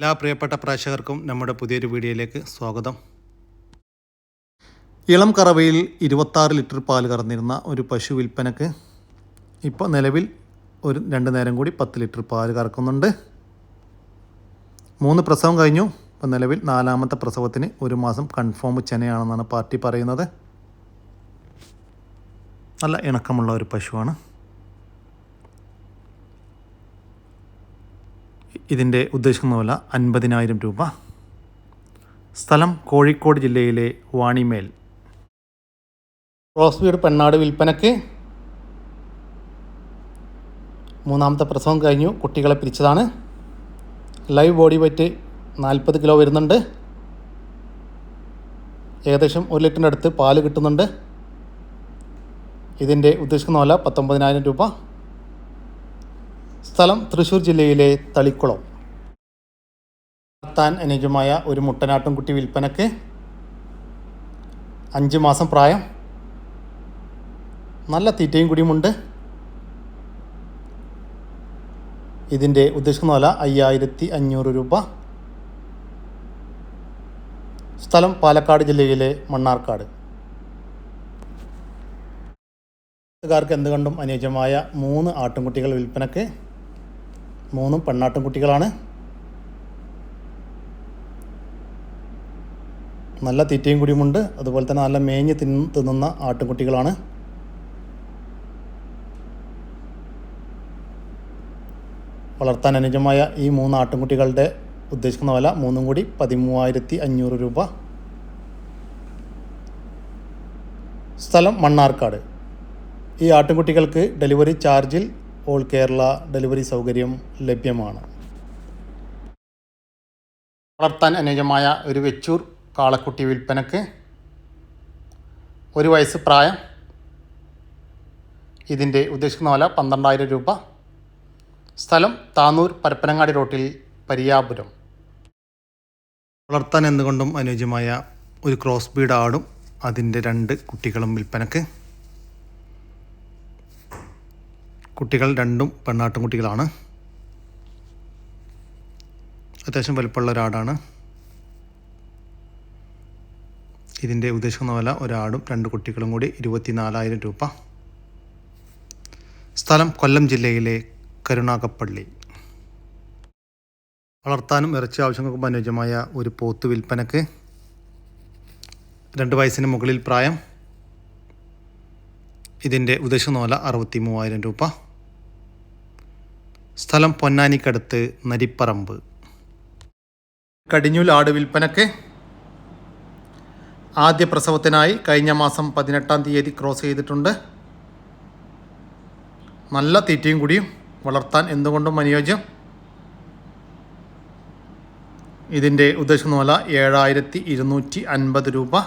എല്ലാ പ്രിയപ്പെട്ട പ്രേക്ഷകർക്കും നമ്മുടെ പുതിയൊരു വീഡിയോയിലേക്ക് സ്വാഗതം. ഇളം കറവയിൽ ഇരുപത്താറ് ലിറ്റർ പാൽ കറന്നിരുന്ന ഒരു പശു വിൽപ്പനക്ക് ഇപ്പോൾ നിലവിൽ ഒരു രണ്ട് നേരം കൂടി പത്ത് ലിറ്റർ പാൽ കറക്കുന്നുണ്ട്. മൂന്ന് പ്രസവം കഴിഞ്ഞു. ഇപ്പോൾ നിലവിൽ നാലാമത്തെ പ്രസവത്തിന് ഒരു മാസം കൺഫേം ചെനയാണെന്നാണ് പാർട്ടി പറയുന്നത്. നല്ല ഇണക്കമുള്ള ഒരു പശുവാണ്. ഇതിന്റെ ഉദ്ദേശിക്കുന്ന വില അൻപതിനായിരം രൂപ. സ്ഥലം കോഴിക്കോട് ജില്ലയിലെ വാണിമേൽ. റോസ് വീട് പെണ്ണാട് വിൽപ്പനക്ക് മൂന്നാമത്തെ പ്രസവം കഴിഞ്ഞു. കുട്ടികളെ പിരിച്ചതാണ്. ലൈവ് ബോഡി വെയ്റ്റ് നാൽപ്പത് കിലോ വരുന്നുണ്ട്. ഏകദേശം ഒരു ലിറ്ററിന്റെ അടുത്ത് പാൽ കിട്ടുന്നുണ്ട്. ഇതിന്റെ ഉദ്ദേശിക്കുന്ന പോലെ പത്തൊമ്പതിനായിരം രൂപ. സ്ഥലം തൃശ്ശൂർ ജില്ലയിലെ തളിക്കുളം. താൻ അനുജമായ ഒരു മുട്ടനാട്ടുംകുട്ടി വിൽപ്പനക്ക് അഞ്ച് മാസം പ്രായം. നല്ല തീറ്റയും കുടിയുമുണ്ട്. ഇതിന്റെ ഉദ്ദേശിക്കുന്ന വില അയ്യായിരത്തി അഞ്ഞൂറ് രൂപ. സ്ഥലം പാലക്കാട് ജില്ലയിലെ മണ്ണാർക്കാട്. കാർക്ക് എന്തുകൊണ്ടും അനുയോജ്യമായ മൂന്ന് ആട്ടിൻകുട്ടികൾ വിൽപ്പനക്ക് മൂന്നും പെണ്ണാട്ടും കുട്ടികളാണ്. നല്ല തീറ്റയും കുടിയുമുണ്ട് അതുപോലെ തന്നെ നല്ല മേഞ്ഞ് തിന്ന് തിന്നുന്ന ആട്ടുംകുട്ടികളാണ് വളർത്താൻ അനുജമായ ഈ മൂന്ന് ആട്ടുംകുട്ടികളുടെ ഉദ്ദേശിക്കുന്ന വില മൂന്നും കൂടി പതിമൂവായിരത്തി അഞ്ഞൂറ് രൂപ. സ്ഥലം മണ്ണാർക്കാട്. ഈ ആട്ടുംകുട്ടികൾക്ക് ഡെലിവറി ചാർജിൽ ഓൾ കേരള ഡെലിവറി സൗകര്യം ലഭ്യമാണ്. വളർത്താൻ അനുയോജ്യമായ ഒരു വെച്ചൂർ കാളക്കുട്ടി വിൽപ്പനക്ക് ഒരു വയസ്സ് പ്രായം. ഇതിന്റെ ഉദ്ദേശിക്കുന്ന വില പന്ത്രണ്ടായിരം രൂപ. സ്ഥലം താനൂർ പരപ്പനങ്ങാടി റോട്ടിൽ പരിയാപുരം. വളർത്താൻ എന്തുകൊണ്ടും അനുയോജ്യമായ ഒരു ക്രോസ് ബീഡ് ആടും അതിന്റെ രണ്ട് കുട്ടികളും വിൽപ്പനക്ക്. കുട്ടികൾ രണ്ടും പെണ്ണാട്ടും കുട്ടികളാണ്. അത്യാവശ്യം വലുപ്പമുള്ള ഒരാടാണ്. ഇതിന്റെ ഉദ്ദേശിക്കുന്ന വില ഒരാടും രണ്ട് കുട്ടികളും കൂടി ഇരുപത്തി നാലായിരം രൂപ. സ്ഥലം കൊല്ലം ജില്ലയിലെ കരുണാകപ്പള്ളി വളർത്താനും ഇറച്ചി ആവശ്യങ്ങൾക്കും അനുയോജ്യമായ ഒരു പോത്ത് വിൽപ്പനക്ക് രണ്ട് വയസ്സിന് മുകളിൽ പ്രായം. ഇതിന്റെ ഉദ്ദേശിക്കുന്ന വില അറുപത്തി മൂവായിരം രൂപ. സ്ഥലം പൊന്നാനിക്കടുത്ത് നരിപ്പറമ്പ്. കടിഞ്ഞൂൽ ആട് വിൽപ്പനക്ക് ആദ്യ പ്രസവത്തിനായി കഴിഞ്ഞ മാസം പതിനെട്ടാം തീയതി ക്രോസ് ചെയ്തിട്ടുണ്ട്. നല്ല തീറ്റയും കൂടിയും വളർത്താൻ എന്തുകൊണ്ടും അനുയോജ്യം. ഇതിന്റെ ഉദ്ദേശം വില ഏഴായിരത്തി ഇരുന്നൂറ്റി അൻപത് രൂപ.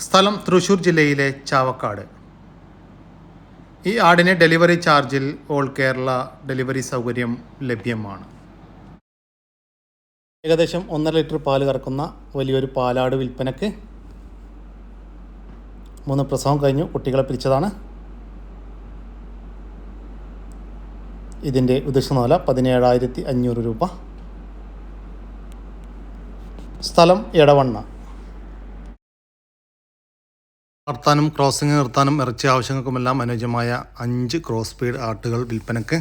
സ്ഥലം തൃശ്ശൂർ ജില്ലയിലെ ചാവക്കാട്. ഈ ആടിന് ഡെലിവറി ചാർജിൽ ഓൾ കേരള ഡെലിവറി സൗകര്യം ലഭ്യമാണ്. ഏകദേശം ഒന്നര ലിറ്റർ പാൽ കറക്കുന്ന വലിയൊരു പാലാട് വിൽപ്പനക്ക് മൂന്ന് പ്രസവം കഴിഞ്ഞു കുട്ടികളെ പിരിച്ചതാണ്. ഇതിന്റെ ഉദ്ദേശനോല പതിനേഴായിരത്തി അഞ്ഞൂറ് രൂപ. സ്ഥലം എടവണ്ണ. വളർത്താനും ക്രോസിംഗ് നിർത്താനും ഇറച്ചി ആവശ്യങ്ങൾക്കുമെല്ലാം അനുയോജ്യമായ അഞ്ച് ക്രോസ് സ്പീഡ് ആർട്ടുകൾ വിൽപ്പനക്ക്.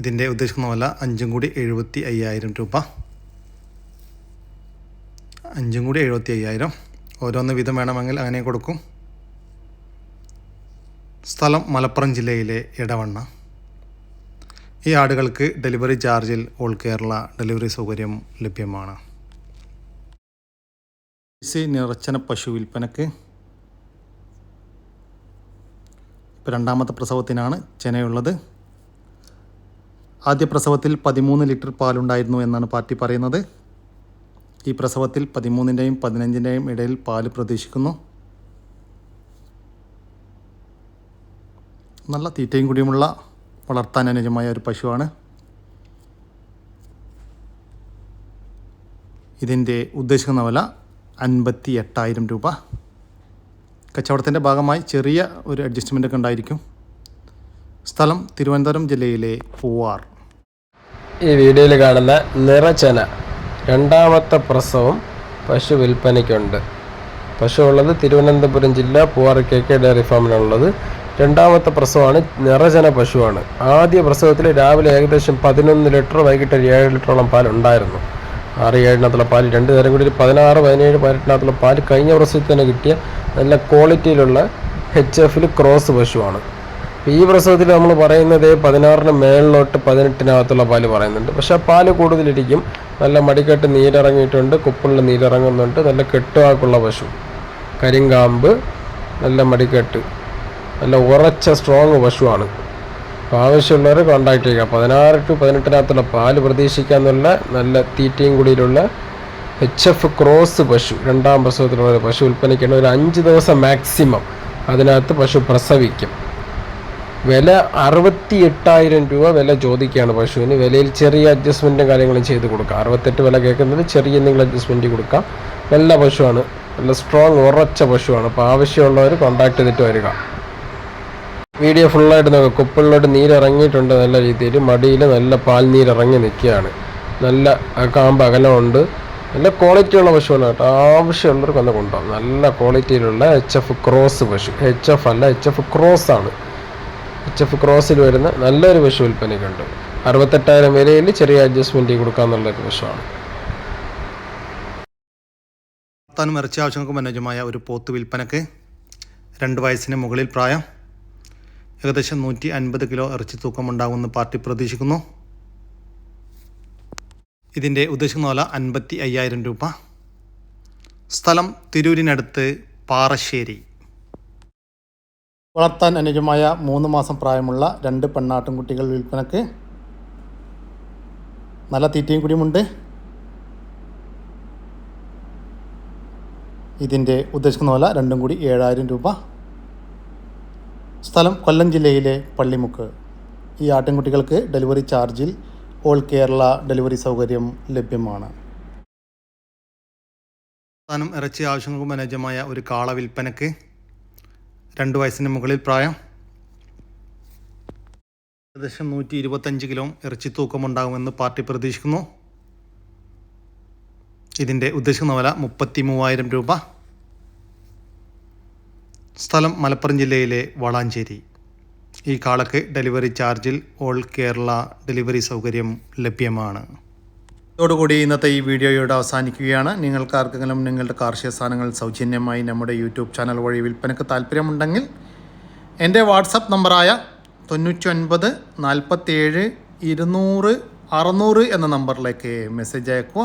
ഇതിന്റെ ഉദ്ദേശിക്കുന്ന അഞ്ചും കൂടി എഴുപത്തി അയ്യായിരം രൂപ. അഞ്ചും കൂടി എഴുപത്തി അയ്യായിരം. ഓരോന്ന് വീതം വേണമെങ്കിൽ അങ്ങനെ കൊടുക്കും. സ്ഥലം മലപ്പുറം ജില്ലയിലെ ഇടവണ്ണ ഈ ആടുകൾക്ക് ഡെലിവറി ചാർജിൽ ഓൾ കേരള ഡെലിവറി സൗകര്യം ലഭ്യമാണ്. സി നിറച്ചന പശു വിൽപ്പനക്ക് ഇപ്പോൾ രണ്ടാമത്തെ പ്രസവത്തിനാണ് ചെനയുള്ളത്. ആദ്യ പ്രസവത്തിൽ പതിമൂന്ന് ലിറ്റർ പാലുണ്ടായിരുന്നു എന്നാണ് പാർട്ടി പറയുന്നത്. ഈ പ്രസവത്തിൽ പതിമൂന്നിന്റെയും പതിനഞ്ചിന്റെയും ഇടയിൽ പാൽ പ്രതീക്ഷിക്കുന്നു. നല്ല തീറ്റയും കൂടിയുമുള്ള വളർത്താൻ അനുജമായ ഒരു പശുവാണ്. ഇതിന്റെ ഉദ്ദേശിക്കുന്ന വില അൻപത്തി എട്ടായിരം രൂപ. കച്ചവടത്തിന്റെ ഭാഗമായി ചെറിയ ഒരു അഡ്ജസ്റ്റ്മെന്റ് ഒക്കെ ഉണ്ടായിരിക്കും. സ്ഥലം തിരുവനന്തപുരം ജില്ലയിലെ പൂവാർ. ഈ വീഡിയോയിൽ കാണുന്ന നിറച്ചന രണ്ടാമത്തെ പ്രസവം പശു വിൽപ്പനയ്ക്കുണ്ട്. പശു ഉള്ളത് തിരുവനന്തപുരം ജില്ല പൂവാർ കെ കെ ഡയറി ഫാമിലുള്ളത് രണ്ടാമത്തെ പ്രസവമാണ് നിറജന പശുവാണ്. ആദ്യ പ്രസവത്തിൽ രാവിലെ ഏകദേശം പതിനൊന്ന് ലിറ്റർ വൈകിട്ട് ഒരു ഏഴ് ലിറ്ററോളം പാൽ ഉണ്ടായിരുന്നു. ആറ് ഏഴിനകത്തുള്ള പാൽ രണ്ട് നേരം കൂടി പതിനാറ് പതിനേഴ് പതിനെട്ടിനകത്തുള്ള പാൽ കഴിഞ്ഞ പ്രസവത്തിൽ തന്നെ കിട്ടിയ നല്ല ക്വാളിറ്റിയിലുള്ള എച്ച് എഫിൽ ക്രോസ് പശുവാണ്. ഈ പ്രസവത്തിൽ നമ്മൾ പറയുന്നത് പതിനാറിന് മേളിലോട്ട് പതിനെട്ടിനകത്തുള്ള പാൽ പറയുന്നുണ്ട്. പക്ഷെ ആ പാൽ കൂടുതലിരിക്കും. നല്ല മടിക്കെട്ട് നീരിറങ്ങിയിട്ടുണ്ട് കുപ്പിളിൽ നീരിറങ്ങുന്നുണ്ട് നല്ല കെട്ടുവാക്കുള്ള പശു. കരിങ്കാമ്പ് നല്ല മടിക്കെട്ട്. നല്ല ഉറച്ച സ്ട്രോങ് പശുവാണ്. അപ്പോൾ ആവശ്യമുള്ളവർ കോൺടാക്ട് ചെയ്യുക. പതിനാറ് ടു പതിനെട്ടിനകത്തുള്ള പാൽ പ്രതീക്ഷിക്കാന്നുള്ള നല്ല തീറ്റയും കൂടിയിലുള്ള എച്ച് എഫ് ക്രോസ് പശു രണ്ടാം പ്രസവത്തിലുള്ള പശു ഉൽപ്പന്നിക്കേണ്ട ഒരു അഞ്ച് ദിവസം മാക്സിമം അതിനകത്ത് പശു പ്രസവിക്കും. വില അറുപത്തി എട്ടായിരം രൂപ വില ചോദിക്കുകയാണ് പശുവിന് വിലയിൽ ചെറിയ അഡ്ജസ്റ്റ്മെന്റും കാര്യങ്ങളും ചെയ്ത് കൊടുക്കാം. അറുപത്തെട്ട് വില കേൾക്കുന്നത് ചെറിയ എന്തെങ്കിലും അഡ്ജസ്റ്റ്മെന്റ് കൊടുക്കാം. നല്ല പശുവാണ്. നല്ല സ്ട്രോങ് ഉറച്ച പശുവാണ്. അപ്പോൾ ആവശ്യമുള്ളവർ കോൺടാക്ട് ചെയ്തിട്ട് വരിക. വീഡിയോ ഫുള്ളായിട്ട് നോക്കുക കുപ്പിളിലോട്ട് നീരിറങ്ങിയിട്ടുണ്ട് നല്ല രീതിയിൽ മടിയിൽ നല്ല പാൽ നീരിറങ്ങി നിൽക്കുകയാണ്. നല്ല കാമ്പ് അകലമുണ്ട്. നല്ല ക്വാളിറ്റിയുള്ള പശുവാണ് കേട്ടോ. ആവശ്യമുള്ളവർക്ക് ഒന്ന് കൊണ്ടുപോകാം. നല്ല ക്വാളിറ്റിയിലുള്ള എച്ച് എഫ് ക്രോസ് പശു. എച്ച് എഫ് അല്ല എച്ച് എഫ് ക്രോസ് ആണ്. എച്ച് എഫ് ക്രോസിൽ വരുന്ന നല്ലൊരു പശു വിൽപ്പനയ്ക്കുണ്ട്. അറുപത്തെട്ടായിരം വിലയിൽ ചെറിയ അഡ്ജസ്റ്റ്മെന്റ് കൊടുക്കാന്നുള്ള ഒരു പശുവാണ്. താനും ഇറച്ചി ആവശ്യങ്ങൾക്ക് അനുയോജ്യമായ ഒരു പോത്ത് വിൽപ്പനക്ക് രണ്ട് വയസ്സിന് മുകളിൽ പ്രായം. ഏകദേശം നൂറ്റി അൻപത് കിലോ ഇറച്ചി തൂക്കമുണ്ടാകുമെന്ന് പാർട്ടി പ്രതീക്ഷിക്കുന്നു. ഇതിന്റെ ഉദ്ദേശിക്കുന്ന വില അൻപത്തി അയ്യായിരം രൂപ. സ്ഥലം തിരൂരിനടുത്ത് പാറശ്ശേരി. വളർത്താൻ അനുജമായ മൂന്ന് മാസം പ്രായമുള്ള രണ്ട് പെണ്ണാട്ടുംകുട്ടികൾ വിൽപ്പനക്ക് നല്ല തീറ്റയും കൂടിയുമുണ്ട്. ഇതിന്റെ ഉദ്ദേശിക്കുന്ന വില രണ്ടും കൂടി ഏഴായിരം രൂപ. സ്ഥലം കൊല്ലം ജില്ലയിലെ പള്ളിമുക്ക്. ഈ ആട്ടിൻകുട്ടികൾക്ക് ഡെലിവറി ചാർജിൽ ഓൾ കേരള ഡെലിവറി സൗകര്യം ലഭ്യമാണ്. സ്ഥാനം ഇറച്ചി ആവശ്യങ്ങൾക്കും അനുയോജ്യമായ ഒരു കാള വിൽപ്പനക്ക് രണ്ട് വയസ്സിന് മുകളിൽ പ്രായം. ഏകദേശം നൂറ്റി ഇരുപത്തഞ്ച് കിലോ ഇറച്ചി തൂക്കമുണ്ടാകുമെന്ന് പാർട്ടി പ്രതീക്ഷിക്കുന്നു. ഇതിന്റെ ഉദ്ദേശിക്കുന്ന വില മുപ്പത്തി മൂവായിരം രൂപ. സ്ഥലം മലപ്പുറം ജില്ലയിലെ വളാഞ്ചേരി. ഈ കാളക്ക് ഡെലിവറി ചാർജിൽ ഓൾ കേരള ഡെലിവറി സൗകര്യം ലഭ്യമാണ്. ഇതോടുകൂടി ഇന്നത്തെ ഈ വീഡിയോയോട് അവസാനിക്കുകയാണ്. നിങ്ങൾക്ക് ആർക്കെങ്കിലും നിങ്ങളുടെ കാർഷിക സാധനങ്ങൾ സൗജന്യമായി നമ്മുടെ യൂട്യൂബ് ചാനൽ വഴി വിൽപ്പനയ്ക്ക് താല്പര്യമുണ്ടെങ്കിൽ എന്റെ വാട്സപ്പ് നമ്പറായ തൊണ്ണൂറ്റൊൻപത് നാൽപ്പത്തേഴ് ഇരുന്നൂറ് അറുന്നൂറ് എന്ന നമ്പറിലേക്ക് മെസ്സേജ് അയക്കുക.